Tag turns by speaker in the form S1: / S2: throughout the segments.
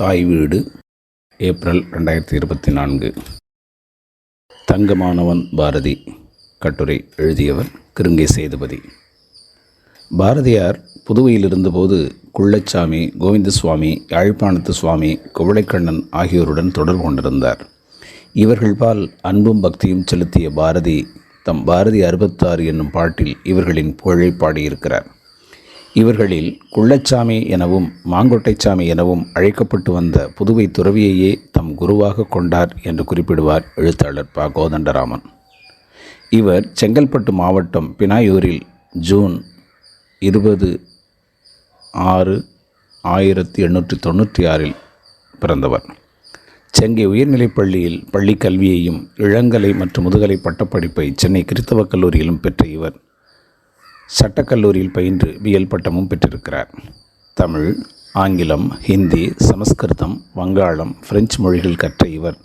S1: தாய் வீடு ஏப்ரல் ரெண்டாயிரத்தி இருபத்தி நான்கு தங்கமானவன் பாரதி கட்டுரை எழுதியவர் கிருங்கை சேதுபதி பாரதியார் புதுவையில் இருந்தபோது குள்ளச்சாமி கோவிந்த சுவாமி யாழ்ப்பாணத்து சுவாமி குவளைக்கண்ணன் ஆகியோருடன் தொடர்பு கொண்டிருந்தார் இவர்கள் பால் அன்பும் பக்தியும் செலுத்திய பாரதி தம் பாரதி அறுபத்தாறு என்னும் பாட்டில் இவர்களின் புகழை பாடியிருக்கிறார் இவர்களில் குள்ளச்சாமி எனவும் மாங்கொட்டைச்சாமி எனவும் அழைக்கப்பட்டு வந்த புதுவை துறவியையே தம் குருவாக கொண்டார் என்று குறிப்பிடுவார் எழுத்தாளர் ப கோதண்டராமன் இவர் செங்கல்பட்டு மாவட்டம் பினாயூரில் ஜூன் இருபது ஆறு ஆயிரத்தி எண்ணூற்றி தொண்ணூற்றி ஆறில் பிறந்தவர் சென்னை உயர்நிலைப் பள்ளியில் பள்ளிக் கல்வியையும் இளங்கலை மற்றும் முதுகலை பட்டப்படிப்பை சென்னை கிறித்தவக் கல்லூரியிலும் பெற்ற இவர் சட்டக்கல்லூரியில் பயின்று பிஎல் பட்டமும் பெற்றிருக்கிறார் தமிழ் ஆங்கிலம் ஹிந்தி சமஸ்கிருதம் வங்காளம் பிரெஞ்சு மொழிகள் கற்ற இவர்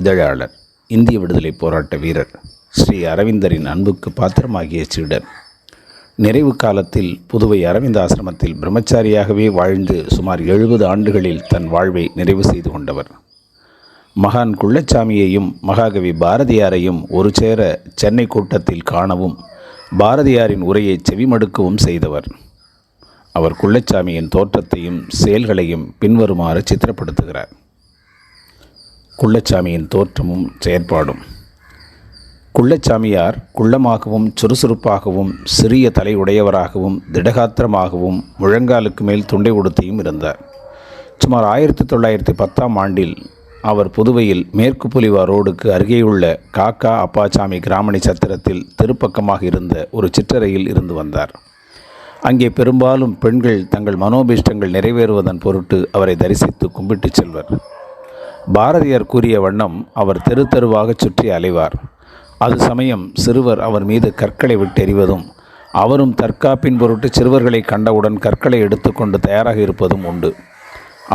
S1: இதழாளர் இந்திய விடுதலை போராட்ட வீரர் ஸ்ரீ அரவிந்தரின் அன்புக்கு பாத்திரமாகிய சீடர் நிறைவு காலத்தில் புதுவை அரவிந்த் ஆசிரமத்தில் பிரம்மச்சாரியாகவே வாழ்ந்து சுமார் எழுபது ஆண்டுகளில் தன் வாழ்வை நிறைவு செய்து கொண்டவர் மகான் குள்ளச்சாமியையும் மகாகவி பாரதியாரையும் ஒரு சேர சென்னை கூட்டத்தில் காணவும் பாரதியாரின் உரையை செவிமடுக்கவும் செய்தவர் அவர் குள்ளச்சாமியின் தோற்றத்தையும் செயல்களையும் பின்வருமாறு சித்திரப்படுத்துகிறார் குள்ளச்சாமியின் தோற்றமும் செயற்பாடும் குள்ளச்சாமியார் குள்ளமாகவும் சுறுசுறுப்பாகவும் சிறிய தலை உடையவராகவும் திடகாத்திரமாகவும் முழங்காலுக்கு மேல் துண்டை உடுத்தியும் இருந்தார் சுமார் ஆயிரத்தி தொள்ளாயிரத்தி பத்தாம் ஆண்டில் அவர் புதுவையில் மேற்கு புலிவா ரோடுக்கு அருகேயுள்ள காக்கா அப்பாசாமி கிராமணி சத்திரத்தில் திருப்பக்கமாக இருந்த ஒரு சிற்றறையில் இருந்து வந்தார் அங்கே பெரும்பாலும் பெண்கள் தங்கள் மனோபீஷ்டங்கள் நிறைவேறுவதன் பொருட்டு அவரை தரிசித்து கும்பிட்டு செல்வர் பாரதியார் கூறிய வண்ணம் அவர் தெரு தெருவாக சுற்றி அலைவார் அது சமயம் சிறுவர் அவர் மீது கற்களை விட்டெறிவதும் அவரும் தற்காப்பின் பொருட்டு சிறுவர்களை கண்டவுடன் கற்களை எடுத்துக்கொண்டு தயாராக இருப்பதும் உண்டு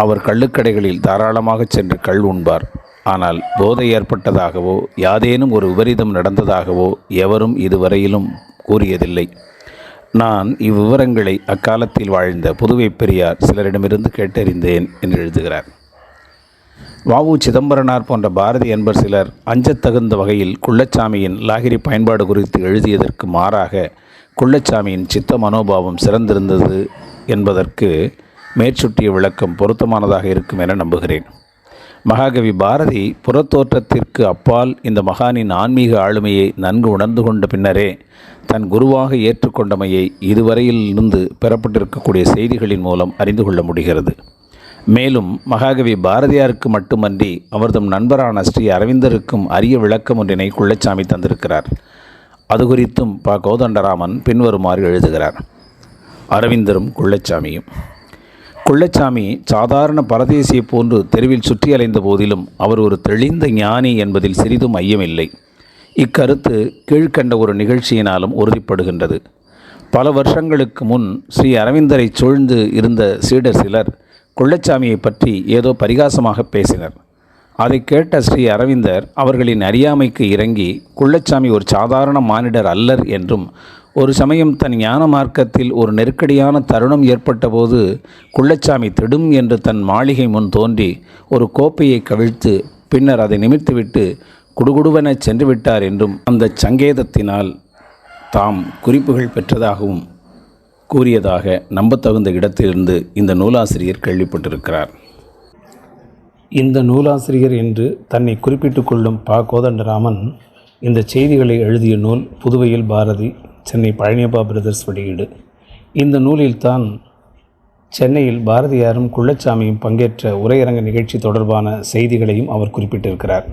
S1: அவர் கள்ளுக்கடைகளில் தாராளமாக சென்று கள் உண்பார் ஆனால் போதை ஏற்பட்டதாகவோ யாதேனும் ஒரு விபரீதம் நடந்ததாகவோ எவரும் இதுவரையிலும் கூறியதில்லை நான் இவ்விவரங்களை அக்காலத்தில் வாழ்ந்த புதுவை பெரியார் சிலரிடமிருந்து கேட்டறிந்தேன் என்று எழுதுகிறார் வாவு சிதம்பரனார் போன்ற பாரதி என்பர் சிலர் அஞ்சத்தகுந்த வகையில் குள்ளச்சாமியின் லாகிரி பயன்பாடு குறித்து எழுதியதற்கு மாறாக குள்ளச்சாமியின் சித்த மனோபாவம் சிறந்திருந்தது என்பதற்கு மேற்சுட்டிய விளக்கம் பொருத்தமானதாக இருக்கும் என நம்புகிறேன் மகாகவி பாரதி புறத்தோற்றத்திற்கு அப்பால் இந்த மகானின் ஆன்மீக ஆளுமையை நன்கு உணர்ந்து கொண்ட பின்னரே தன் குருவாக ஏற்றுக்கொண்டமையை இதுவரையில் இருந்து பெறப்பட்டிருக்கக்கூடிய செய்திகளின் மூலம் அறிந்து கொள்ள முடிகிறது மேலும் மகாகவி பாரதியாருக்கு மட்டுமன்றி அவர்தம் நண்பரான ஸ்ரீ அரவிந்தருக்கும் அரிய விளக்கம் ஒன்றினை குள்ளச்சாமி தந்திருக்கிறார் அது குறித்தும் ப கோதண்டராமன் பின்வருமாறு எழுதுகிறார் அரவிந்தரும் குள்ளச்சாமியும் கொள்ளச்சாமி சாதாரண பரதேசியை போன்று தெருவில் சுற்றி அலைந்த போதிலும் அவர் ஒரு தெளிந்த ஞானி என்பதில் சிறிதும் ஐயமில்லை இக்கருத்து கீழ்கண்ட ஒரு நிகழ்ச்சியினாலும் உறுதிப்படுகின்றது பல வருஷங்களுக்கு முன் ஸ்ரீ அரவிந்தரை சூழ்ந்து இருந்த சீடர் சிலர் கொள்ளச்சாமியை பற்றி ஏதோ பரிகாசமாக பேசினர் அதை கேட்ட ஸ்ரீ அரவிந்தர் அவர்களின் அறியாமைக்கு இறங்கி குள்ளச்சாமி ஒரு சாதாரண மானிடர் அல்லர் என்றும் ஒரு சமயம் தன் ஞான மார்க்கத்தில் ஒரு நெருக்கடியான தருணம் ஏற்பட்டபோது குள்ளச்சாமி திடும் என்று தன் மாளிகை முன் தோன்றி ஒரு கோப்பையை கவிழ்த்து பின்னர் அதை நிமித்துவிட்டு குடுகுடுவென சென்று விட்டார் என்றும் அந்த சங்கேதத்தினால் தாம் குறிப்புகள் பெற்றதாகவும் கூறியதாக நம்பத்தகுந்த இடத்திலிருந்து இந்த நூலாசிரியர் கேள்விப்பட்டிருக்கிறார் இந்த நூலாசிரியர் என்று தன்னை குறிப்பிட்டு கொள்ளும் பா கோதண்டராமன் இந்த செய்திகளை எழுதிய நூல் புதுவையில் பாரதி சென்னை பழனியப்பா பிரதர்ஸ் வெளியீடு இந்த நூலில்தான் சென்னையில் பாரதியாரும் குள்ளச்சாமியும் பங்கேற்ற உரையரங்க நிகழ்ச்சி தொடர்பான செய்திகளையும் அவர் குறிப்பிட்டிருக்கிறார்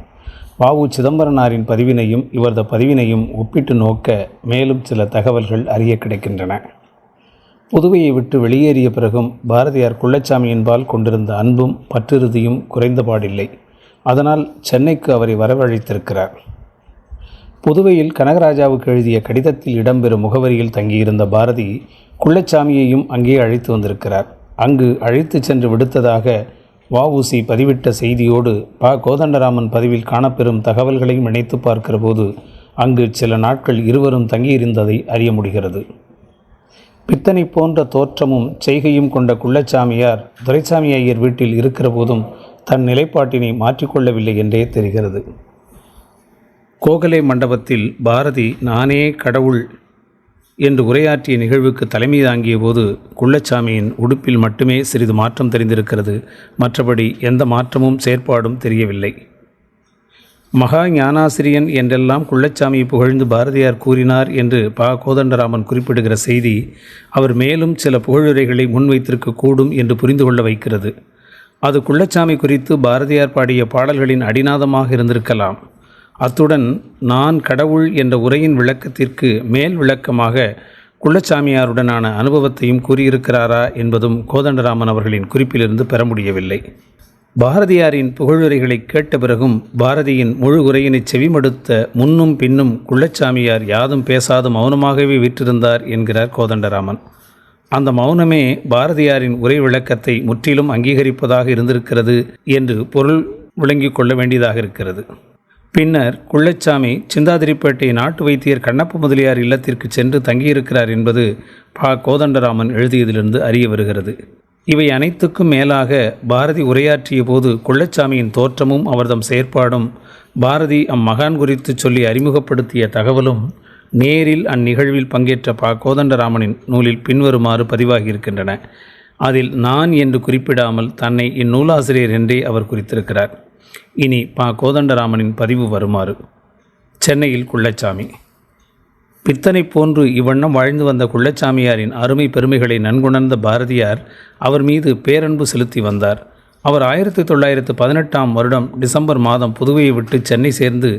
S1: வாவு சிதம்பரனாரின் பதிவினையும் இவரது பதிவினையும் ஒப்பிட்டு நோக்க மேலும் சில தகவல்கள் அறிய கிடைக்கின்றன புதுவையை விட்டு வெளியேறிய பிறகும் பாரதியார் குள்ளச்சாமியின்பால் கொண்டிருந்த அன்பும் பற்றிறுதியும் குறைந்தபாடில்லை அதனால் சென்னைக்கு அவரை வரவழைத்திருக்கிறார் புதுவையில் கனகராஜாவுக்கு எழுதிய கடிதத்தில் இடம்பெறும் முகவரியில் தங்கியிருந்த பாரதி குள்ளச்சாமியையும் அங்கே அழைத்து வந்திருக்கிறார் அங்கு அழைத்து சென்று விடுத்ததாக வஉசி பதிவிட்ட செய்தியோடு ப கோதண்டராமன் பதிவில் காணப்பெறும் தகவல்களையும் இணைத்து பார்க்கிறபோது அங்கு சில நாட்கள் இருவரும் தங்கியிருந்ததை அறிய முடிகிறது பித்தனை போன்ற தோற்றமும் செய்கையும் கொண்ட குள்ளச்சாமியார் துரைசாமி ஐயர் வீட்டில் இருக்கிற போதும் தன் நிலைப்பாட்டினை மாற்றிக்கொள்ளவில்லை என்றே தெரிகிறது கோகலே மண்டபத்தில் பாரதி நானே கடவுள் என்று உரையாற்றிய நிகழ்வுக்கு தலைமை தாங்கிய போது குள்ளச்சாமியின் உடுப்பில் மட்டுமே சிறிது மாற்றம் தெரிந்திருக்கிறது மற்றபடி எந்த மாற்றமும் செயற்பாடும் தெரியவில்லை மகா ஞானாசிரியன் என்றெல்லாம் குள்ளச்சாமியை புகழ்ந்து பாரதியார் கூறினார் என்று ப கோதண்டராமன் குறிப்பிடுகிற செய்தி அவர் மேலும் சில புகழுரைகளை முன்வைத்திருக்கக்கூடும் என்று புரிந்து கொள்ள வைக்கிறது அது குள்ளச்சாமி குறித்து பாரதியார் பாடிய பாடல்களின் அடிநாதமாக இருந்திருக்கலாம் அத்துடன் நான் கடவுள் என்ற உரையின் விளக்கத்திற்கு மேல் விளக்கமாக குள்ளச்சாமியாருடனான அனுபவத்தையும் கூறியிருக்கிறாரா என்பதும் கோதண்டராமன் அவர்களின் குறிப்பிலிருந்து பெற முடியவில்லை பாரதியாரின் புகழுரைகளை கேட்ட பிறகும் பாரதியின் முழு உரையினை செவிமடுத்த முன்னும் பின்னும் குள்ளச்சாமியார் யாதும் பேசாது மௌனமாகவே விற்றிருந்தார் என்கிறார் கோதண்டராமன் அந்த மௌனமே பாரதியாரின் உரை விளக்கத்தை முற்றிலும் அங்கீகரிப்பதாக இருந்திருக்கிறது என்று பொருள் விளங்கிக் கொள்ள வேண்டியதாக இருக்கிறது பின்னர் குள்ளச்சாமி சிந்தாதிரிப்பேட்டை நாட்டு வைத்தியர் கண்ணப்ப முதலியார் இல்லத்திற்கு சென்று தங்கியிருக்கிறார் என்பது பா கோதண்டராமன் எழுதியதிலிருந்து அறிய வருகிறது இவை அனைத்துக்கும் மேலாக பாரதி உரையாற்றிய போது குள்ளச்சாமியின் தோற்றமும் அவர்தம் செயற்பாடும் பாரதி அம்மகான் குறித்து சொல்லி அறிமுகப்படுத்திய தகவலும் நேரில் அந்நிகழ்வில் பங்கேற்ற பா கோதண்டராமனின் நூலில் பின்வருமாறு பதிவாகியிருக்கின்றன அதில் நான் என்று குறிப்பிடாமல் தன்னை இந்நூலாசிரியர் என்றே அவர் குறித்திருக்கிறார் இனி பா கோதண்டராமனின் பதிவு வருமாறு சென்னையில் குள்ளச்சாமி பித்தனை போன்று இவ்வண்ணம் வாழ்ந்து வந்த குள்ளச்சாமியாரின் அருமை பெருமைகளை நன்குணர்ந்த பாரதியார் அவர் மீது பேரன்பு செலுத்தி வந்தார் அவர் ஆயிரத்தி தொள்ளாயிரத்து பதினெட்டாம் வருடம் டிசம்பர் மாதம் புதுவையை விட்டு சென்னை சேர்ந்து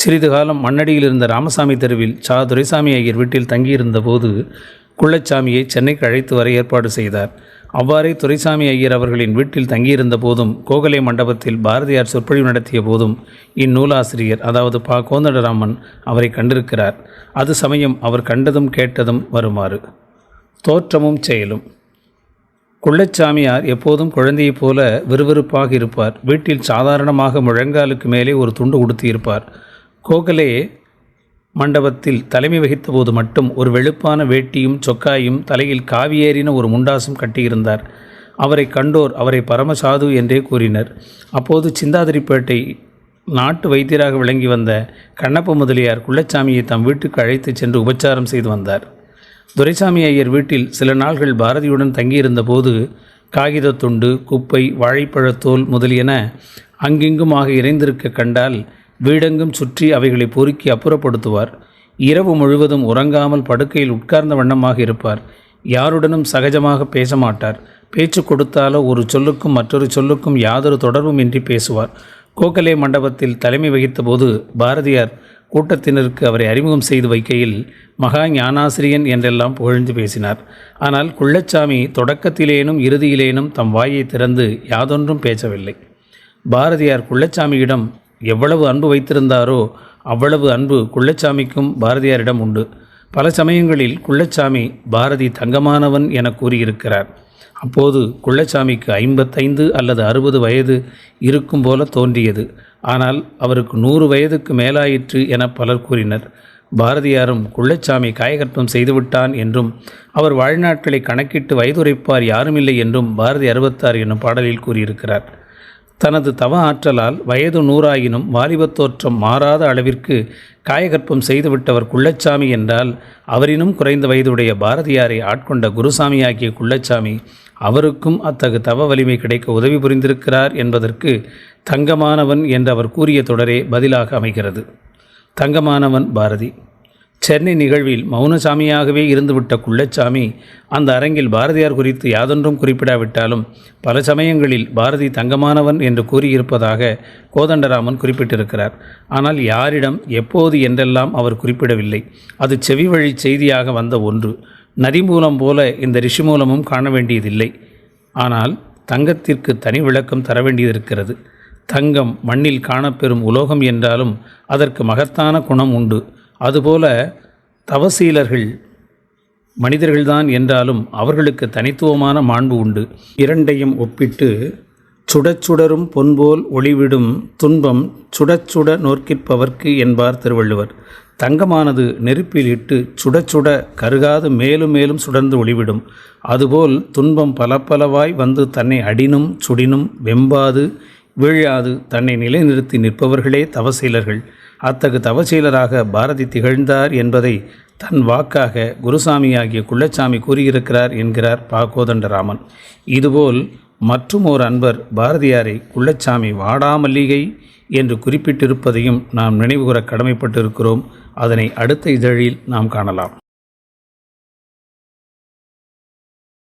S1: சிறிது காலம் மண்ணடியில் இருந்த ராமசாமி தெருவில் சா துரைசாமி ஐயர் வீட்டில் தங்கியிருந்த போது குள்ளச்சாமியை சென்னைக்கு அழைத்து வர ஏற்பாடு செய்தார் அவ்வாறே துரைசாமி ஐயர் அவர்களின் வீட்டில் தங்கியிருந்த போதும் கோகலை மண்டபத்தில் பாரதியார் சொற்பொழிவு நடத்திய போதும் இந்நூலாசிரியர் அதாவது பா கோந்தடராமன் அவரை கண்டிருக்கிறார் அது சமயம் அவர் கண்டதும் கேட்டதும் வருமாறு தோற்றமும் செயலும் குள்ளச்சாமியார் எப்போதும் குழந்தையைப் போல விறுவிறுப்பாக இருப்பார் வீட்டில் சாதாரணமாக முழங்காலுக்கு மேலே ஒரு துண்டு உடுத்தியிருப்பார் கோகலே மண்டபத்தில் தலைமை வகித்தபோது மட்டும் ஒரு வெளுப்பான வேட்டியும் சொக்காயும் தலையில் காவியேறின ஒரு முண்டாசும் கட்டியிருந்தார் அவரை கண்டோர் அவரை பரமசாது என்றே கூறினர் அப்போது சிந்தாதிரிப்பேட்டை நாட்டு வைத்தியராக விளங்கி வந்த கண்ணப்ப முதலியார் குள்ளச்சாமியை தம் வீட்டுக்கு அழைத்து சென்று உபச்சாரம் செய்து வந்தார் துரைசாமி ஐயர் வீட்டில் சில நாள்கள் பாரதியுடன் தங்கியிருந்த போது காகித துண்டு குப்பை வாழைப்பழத்தோல் முதலியன அங்கிங்குமாக இறைந்திருக்க கண்டால் வீடெங்கும் சுற்றி அவைகளை பொறுக்கி அப்புறப்படுத்துவார் இரவு முழுவதும் உறங்காமல் படுக்கையில் உட்கார்ந்த வண்ணமாக இருப்பார் யாருடனும் சகஜமாக பேச மாட்டார் பேச்சு கொடுத்தாலோ ஒரு சொல்லுக்கும் மற்றொரு சொல்லுக்கும் யாதொரு தொடர்பும் இன்றி பேசுவார் கோகலே மண்டபத்தில் தலைமை வகித்தபோது பாரதியார் கூட்டத்தினருக்கு அவரை அறிமுகம் செய்து வைக்கையில் மகா ஞானாசிரியன் என்றெல்லாம் புகழ்ந்து பேசினார் ஆனால் குள்ளச்சாமி தொடக்கத்திலேனும் இறுதியிலேனும் தம் வாயை திறந்து யாதொன்றும் பேசவில்லை பாரதியார் குள்ளச்சாமியிடம் எவ்வளவு அன்பு வைத்திருந்தாரோ அவ்வளவு அன்பு குள்ளச்சாமிக்கும் பாரதியாரிடம் உண்டு பல சமயங்களில் குள்ளச்சாமி பாரதி தங்கமானவன் என கூறியிருக்கிறார் அப்போது குள்ளச்சாமிக்கு ஐம்பத்தைந்து அல்லது அறுபது வயது இருக்கும் போல தோன்றியது ஆனால் அவருக்கு நூறு வயதுக்கு மேலாயிற்று என பலர் கூறினர் பாரதியாரும் குள்ளச்சாமி காயகற்பம் செய்துவிட்டான் என்றும் அவர் வாழ்நாட்களை கணக்கிட்டு வயதுரைப்பார் யாருமில்லை என்றும் பாரதி அறுபத்தாறு என்னும் பாடலில் கூறியிருக்கிறார் தனது தவ ஆற்றலால் வயது நூறாயினும் வாலிபத் தோற்றம் மாறாத அளவிற்கு காயகற்பம் செய்துவிட்டவர் குள்ளச்சாமி என்றால் அவரினும் குறைந்த வயதுடைய பாரதியாரை ஆட்கொண்ட குருசாமியாகிய குள்ளச்சாமி அவருக்கும் அத்தகு தவ வலிமை கிடைக்க உதவி புரிந்திருக்கிறார் என்பதற்கு தங்கமானவன் என்று அவர் கூறிய தொடரே பதிலாக அமைகிறது தங்கமானவன் பாரதி சென்னை நிகழ்வில் மௌனசாமியாகவே இருந்துவிட்ட குள்ளச்சாமி அந்த அரங்கில் பாரதியார் குறித்து யாதொன்றும் குறிப்பிடாவிட்டாலும் பல சமயங்களில் பாரதி தங்கமானவன் என்று கூறியிருப்பதாக கோதண்டராமன் குறிப்பிட்டிருக்கிறார் ஆனால் யாரிடம் எப்போது என்றெல்லாம் அவர் குறிப்பிடவில்லை அது செவி வழி செய்தியாக வந்த ஒன்று மூலம் போல இந்த ரிஷி மூலமும் காண வேண்டியதில்லை ஆனால் தங்கத்திற்கு தனி விளக்கம் தர வேண்டியதிருக்கிறது தங்கம் மண்ணில் காணப்பெறும் உலோகம் என்றாலும் அதற்கு மகத்தான குணம் உண்டு அதுபோல தவசீலர்கள் மனிதர்கள்தான் என்றாலும் அவர்களுக்கு தனித்துவமான மாண்பு உண்டு இரண்டையும் ஒப்பிட்டு சுடச்சுடரும் பொன்போல் ஒளிவிடும் துன்பம் சுடச்சுட நோக்கிற்பவர்க்கு என்பார் திருவள்ளுவர் தங்கமானது நெருப்பில் இட்டு சுட சுட கருகாது மேலும் மேலும் சுடர்ந்து ஒளிவிடும் அதுபோல் துன்பம் பல பலவாய் வந்து தன்னை அடினும் சுடினும் வெம்பாது வீழாது தன்னை நிலைநிறுத்தி நிற்பவர்களே தவசீலர்கள் அத்தகு தவசீலராக பாரதி திகழ்ந்தார் என்பதை தன் வாக்காக குருசாமியாகிய குள்ளச்சாமி கூறியிருக்கிறார் என்கிறார் பாகோதண்டராமன் இதுபோல் மற்றும் ஓர் அன்பர் பாரதியாரை குள்ளச்சாமி வாடாமல்லிகை என்று குறிப்பிட்டிருப்பதையும் நாம் நினைவுகூர கடமைப்பட்டிருக்கிறோம் அதனை அடுத்த இதழில் நாம் காணலாம்